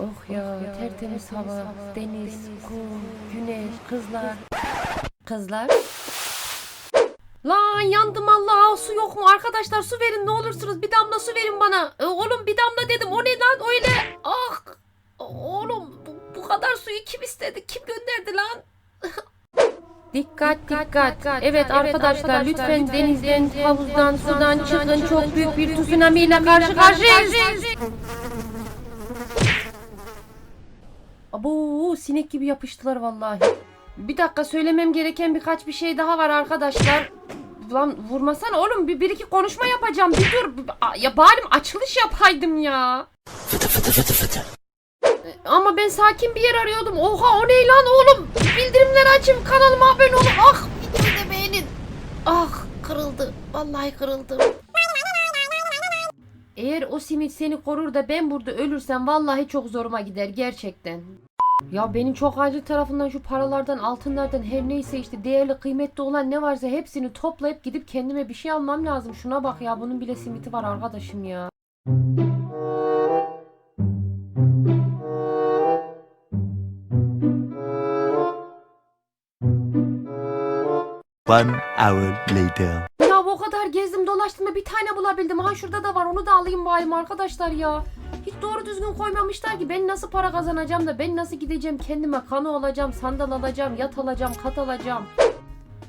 Oh ya tertemiz hava, deniz, kum, güneş, kızlar. Kızlar. Lan yandım Allah su yok mu arkadaşlar su verin ne olursunuz bir damla su verin bana. E, oğlum bir damla dedim o ne lan öyle. Ah oğlum bu, bu kadar suyu kim istedi kim gönderdi lan? Dikkat dikkat. Evet arkadaşlar lütfen denizden, havuzdan, sudan çıkın. Çok büyük bir tsunami ile karşı karşıyayız. Abo sinek gibi yapıştılar vallahi. Bir dakika söylemem gereken birkaç bir şey daha var arkadaşlar. Lan vurmasana oğlum bir, bir iki konuşma yapacağım. Bir dur. Ya bari açılış yapaydım ya. E, Ama ben sakin bir yer arıyordum. Oha o ne lan oğlum? Bildirimleri açın kanalıma abone olun. Ah videoyu da beğenin. Ah kırıldı. Vallahi kırıldı. Eğer o simit seni korur da ben burada ölürsem vallahi çok zoruma gider gerçekten. Ya benim çok acil tarafından şu paralardan, altınlardan her neyse işte değerli, kıymetli olan ne varsa hepsini toplayıp gidip kendime bir şey almam lazım. Şuna bak ya bunun bile simiti var arkadaşım ya. One hour later. Kadar gezdim dolaştım da bir tane bulabildim. Ha şurada da var onu da alayım bari arkadaşlar ya. Hiç doğru düzgün koymamışlar ki ben nasıl para kazanacağım da ben nasıl gideceğim kendime kanı olacağım, sandal alacağım, yat alacağım, kat alacağım.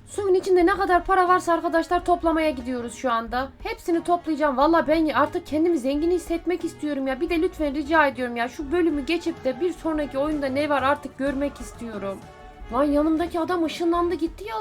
Suyun içinde ne kadar para varsa arkadaşlar toplamaya gidiyoruz şu anda. Hepsini toplayacağım. Valla ben artık kendimi zengin hissetmek istiyorum ya. Bir de lütfen rica ediyorum ya şu bölümü geçip de bir sonraki oyunda ne var artık görmek istiyorum. Lan yanımdaki adam ışınlandı gitti ya.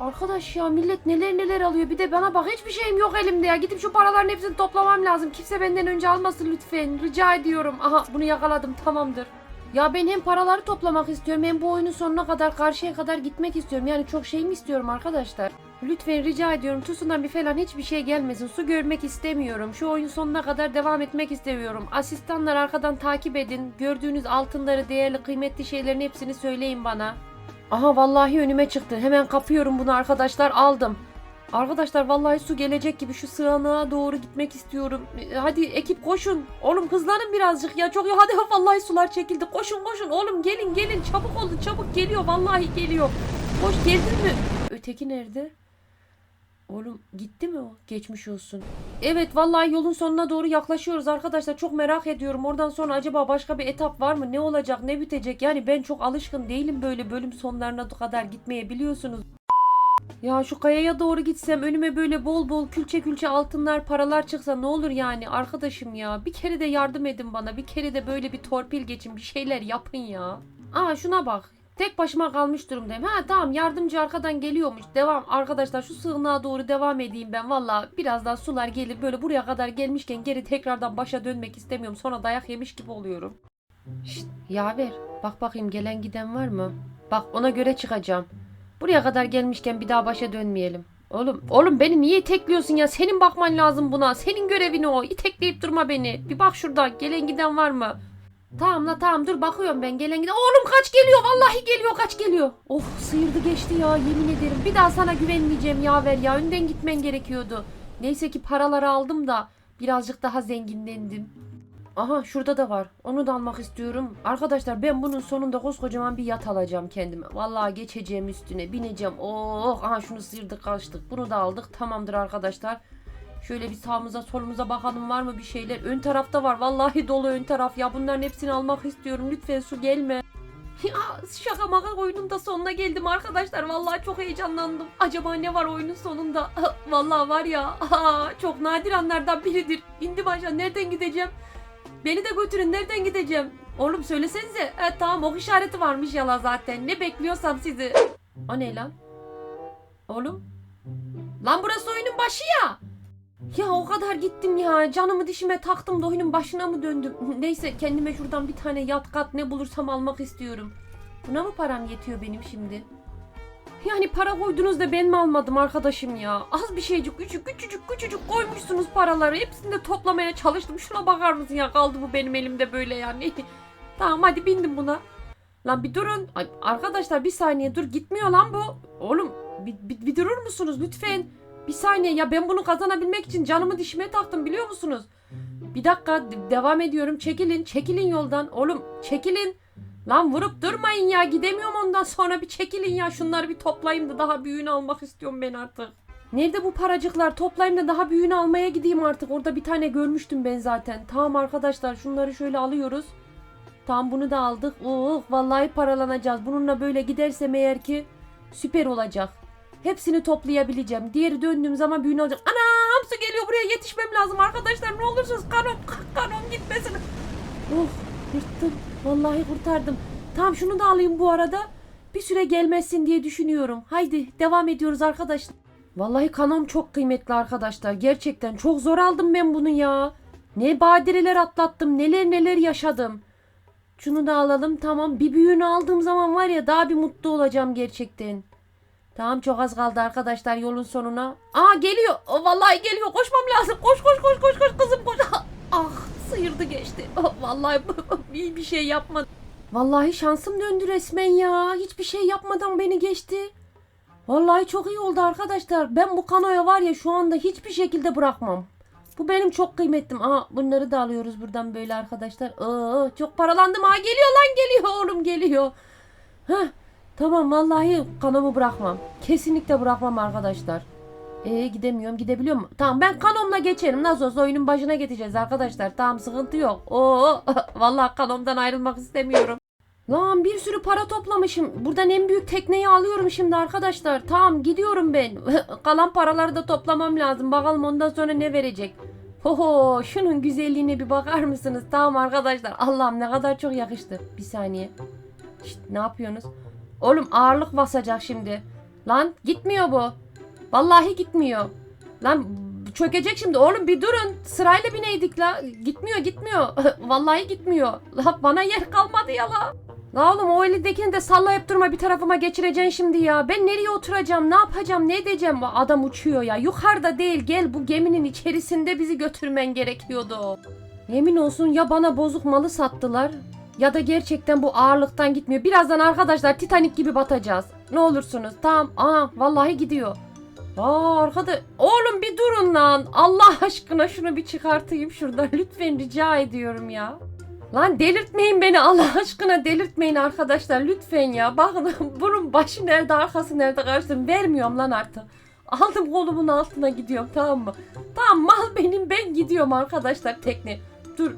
Arkadaş ya millet neler neler alıyor. Bir de bana bak hiçbir şeyim yok elimde ya. Gidip şu paraların hepsini toplamam lazım. Kimse benden önce almasın lütfen. Rica ediyorum. Aha bunu yakaladım tamamdır. Ya ben hem paraları toplamak istiyorum hem bu oyunun sonuna kadar karşıya kadar gitmek istiyorum. Yani çok şey mi istiyorum arkadaşlar? Lütfen rica ediyorum tsunami falan hiçbir şey gelmesin. Su görmek istemiyorum. Şu oyun sonuna kadar devam etmek istemiyorum. Asistanlar arkadan takip edin. Gördüğünüz altınları, değerli, kıymetli şeylerin hepsini söyleyin bana. Aha vallahi önüme çıktı. Hemen kapıyorum bunu arkadaşlar aldım. Arkadaşlar vallahi su gelecek gibi şu sığanağa doğru gitmek istiyorum. E, Hadi ekip koşun. Oğlum hızlanın birazcık ya. Çok hadi vallahi sular çekildi. Koşun koşun oğlum gelin gelin. Çabuk olun çabuk geliyor. Vallahi geliyor. Koş geldin mi? Öteki nerede? Oğlum gitti mi o? Geçmiş olsun. Evet vallahi yolun sonuna doğru yaklaşıyoruz arkadaşlar. Çok merak ediyorum. Oradan sonra acaba başka bir etap var mı? Ne olacak? Ne bitecek? Yani ben çok alışkın değilim böyle bölüm sonlarına kadar gitmeye biliyorsunuz. Ya şu kayaya doğru gitsem önüme böyle bol bol külçe külçe altınlar paralar çıksa ne olur yani arkadaşım ya. Bir kere de yardım edin bana. Bir kere de böyle bir torpil geçin. Bir şeyler yapın ya. Aa şuna bak. Tek başıma kalmış durumdayım. Ha tamam yardımcı arkadan geliyormuş. Devam arkadaşlar şu sığınağa doğru devam edeyim ben. Valla birazdan sular gelir. Böyle buraya kadar gelmişken geri tekrardan başa dönmek istemiyorum. Sonra dayak yemiş gibi oluyorum. Şşt yaver. Bak bakayım gelen giden var mı? Bak ona göre çıkacağım. Buraya kadar gelmişken bir daha başa dönmeyelim. Oğlum, oğlum beni niye itekliyorsun ya? Senin bakman lazım buna. Senin görevin o. İtekleyip durma beni. Bir bak şurada. Gelen giden var mı? Tamam la tamam dur bakıyorum ben gelen giden. Oğlum kaç geliyor vallahi geliyor kaç geliyor. Oh sıyırdı geçti ya yemin ederim. Bir daha sana güvenmeyeceğim yaver ya. Önden gitmen gerekiyordu. Neyse ki paraları aldım da birazcık daha zenginlendim. Aha şurada da var. Onu da almak istiyorum. Arkadaşlar ben bunun sonunda koskocaman bir yat alacağım kendime. Vallahi geçeceğim üstüne bineceğim. Oh aha şunu sıyırdık kaçtık. Bunu da aldık. Tamamdır arkadaşlar. Şöyle bir sağımıza solumuza bakalım var mı bir şeyler. Ön tarafta var. Vallahi dolu ön taraf ya. Bunların hepsini almak istiyorum. Lütfen su gelme. Ya şaka maka oyunun da sonuna geldim arkadaşlar. Vallahi çok heyecanlandım. Acaba ne var oyunun sonunda? Vallahi var ya. Çok nadir anlardan biridir. İndim aşağı. Nereden gideceğim? Beni de götürün. Nereden gideceğim? Oğlum söylesenize. Evet tamam ok işareti varmış yala zaten. Ne bekliyorsam sizi. O ne lan? Oğlum? Lan burası oyunun başı ya. Ya o kadar gittim ya. Canımı dişime taktım da oyunun başına mı döndüm? Neyse kendime şuradan bir tane yat kat ne bulursam almak istiyorum. Buna mı param yetiyor benim şimdi? Yani para koydunuz da ben mi almadım arkadaşım ya? Az bir şeycik küçük küçücük küçücük koymuşsunuz paraları. Hepsini de toplamaya çalıştım. Şuna bakar mısın ya kaldı bu benim elimde böyle yani. tamam hadi bindim buna. Lan bir durun. Ay, arkadaşlar bir saniye dur gitmiyor lan bu. Oğlum bir, bir, bir durur musunuz lütfen? Bir saniye ya ben bunu kazanabilmek için canımı dişime taktım biliyor musunuz? Bir dakika de- devam ediyorum. Çekilin. Çekilin yoldan. Oğlum çekilin. Lan vurup durmayın ya. Gidemiyorum ondan sonra bir çekilin ya. Şunları bir toplayayım da daha büyüğünü almak istiyorum ben artık. Nerede bu paracıklar? Toplayayım da daha büyüğünü almaya gideyim artık. Orada bir tane görmüştüm ben zaten. Tamam arkadaşlar şunları şöyle alıyoruz. Tamam bunu da aldık. Oh vallahi paralanacağız. Bununla böyle gidersem eğer ki süper olacak. Hepsini toplayabileceğim. Diğeri döndüğüm zaman büyüğünü alacağım. Anam su geliyor buraya yetişmem lazım arkadaşlar. Ne olursunuz kanon kanon gitmesin. Oh yırttım. Vallahi kurtardım. Tamam şunu da alayım bu arada. Bir süre gelmezsin diye düşünüyorum. Haydi devam ediyoruz arkadaşlar. Vallahi kanom çok kıymetli arkadaşlar. Gerçekten çok zor aldım ben bunu ya. Ne badireler atlattım. Neler neler yaşadım. Şunu da alalım tamam. Bir büyüğünü aldığım zaman var ya daha bir mutlu olacağım gerçekten. Tamam çok az kaldı arkadaşlar yolun sonuna. Aa geliyor. O, vallahi geliyor. Koşmam lazım. Koş koş koş koş koş kızım koş. Ah sıyırdı geçti. Oh, vallahi iyi bir şey yapmadım. Vallahi şansım döndü resmen ya. Hiçbir şey yapmadan beni geçti. Vallahi çok iyi oldu arkadaşlar. Ben bu kanoya var ya şu anda hiçbir şekilde bırakmam. Bu benim çok kıymetlim. Aa bunları da alıyoruz buradan böyle arkadaşlar. Aa, çok paralandım. Aa geliyor lan geliyor oğlum geliyor. Heh, tamam vallahi kanomu bırakmam. Kesinlikle bırakmam arkadaşlar. Ee gidemiyorum gidebiliyor mu? Tamam ben kanomla geçerim. Nasıl olsa oyunun başına geçeceğiz arkadaşlar. Tamam sıkıntı yok. Oo vallahi kanomdan ayrılmak istemiyorum. Lan bir sürü para toplamışım. Buradan en büyük tekneyi alıyorum şimdi arkadaşlar. Tamam gidiyorum ben. Kalan paraları da toplamam lazım. Bakalım ondan sonra ne verecek. Hoho şunun güzelliğine bir bakar mısınız? Tamam arkadaşlar. Allah'ım ne kadar çok yakıştı. Bir saniye. Şşt, ne yapıyorsunuz? Oğlum ağırlık basacak şimdi. Lan gitmiyor bu. Vallahi gitmiyor. Lan çökecek şimdi. Oğlum bir durun. Sırayla bineydik la. Gitmiyor gitmiyor. Vallahi gitmiyor. La bana yer kalmadı ya la. La oğlum o elindekini de sallayıp durma bir tarafıma geçireceksin şimdi ya. Ben nereye oturacağım? Ne yapacağım? Ne edeceğim? Adam uçuyor ya. Yukarıda değil. Gel bu geminin içerisinde bizi götürmen gerekiyordu. Yemin olsun ya bana bozuk malı sattılar ya da gerçekten bu ağırlıktan gitmiyor. Birazdan arkadaşlar Titanic gibi batacağız. Ne olursunuz. Tamam. Aa vallahi gidiyor. Aa arkada. Oğlum bir durun lan. Allah aşkına şunu bir çıkartayım şuradan. Lütfen rica ediyorum ya. Lan delirtmeyin beni Allah aşkına delirtmeyin arkadaşlar lütfen ya. Bakın bunun başı nerede arkası nerede karıştırın vermiyorum lan artık. Aldım kolumun altına gidiyorum tamam mı? Tamam mal benim ben gidiyorum arkadaşlar tekne. Dur.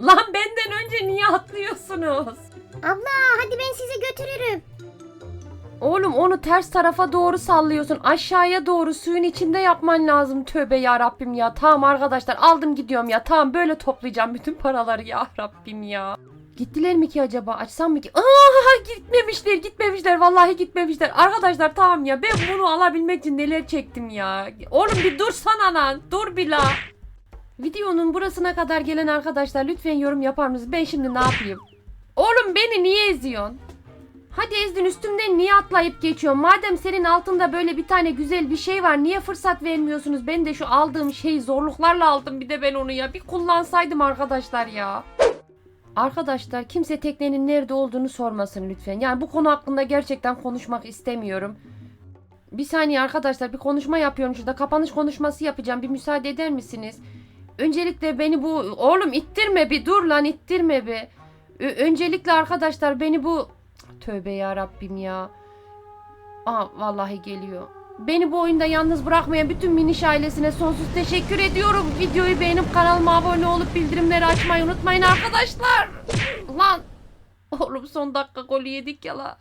Lan benden önce niye atlıyorsunuz? Abla hadi ben sizi götürürüm. Oğlum onu ters tarafa doğru sallıyorsun. Aşağıya doğru suyun içinde yapman lazım. Tövbe ya Rabbim ya. Tamam arkadaşlar aldım gidiyorum ya. Tamam böyle toplayacağım bütün paraları ya Rabbim ya. Gittiler mi ki acaba? Açsam mı ki? Aa gitmemişler gitmemişler. Vallahi gitmemişler. Arkadaşlar tamam ya ben bunu alabilmek için neler çektim ya. Oğlum bir dursana lan. Dur bir la. Videonun burasına kadar gelen arkadaşlar lütfen yorum yapar mısınız? Ben şimdi ne yapayım? Oğlum beni niye eziyorsun? Hadi Ezdin üstümden niye atlayıp geçiyorsun? Madem senin altında böyle bir tane güzel bir şey var niye fırsat vermiyorsunuz? Ben de şu aldığım şeyi zorluklarla aldım bir de ben onu ya. Bir kullansaydım arkadaşlar ya. Arkadaşlar kimse teknenin nerede olduğunu sormasın lütfen. Yani bu konu hakkında gerçekten konuşmak istemiyorum. Bir saniye arkadaşlar bir konuşma yapıyorum şurada. Kapanış konuşması yapacağım. Bir müsaade eder misiniz? Öncelikle beni bu... Oğlum ittirme bir dur lan ittirme bir. Ö- öncelikle arkadaşlar beni bu... Tövbe ya Rabbim ya. Aa vallahi geliyor. Beni bu oyunda yalnız bırakmayan bütün Miniş ailesine sonsuz teşekkür ediyorum. Videoyu beğenip kanalıma abone olup bildirimleri açmayı unutmayın arkadaşlar. Lan. Oğlum son dakika golü yedik ya la.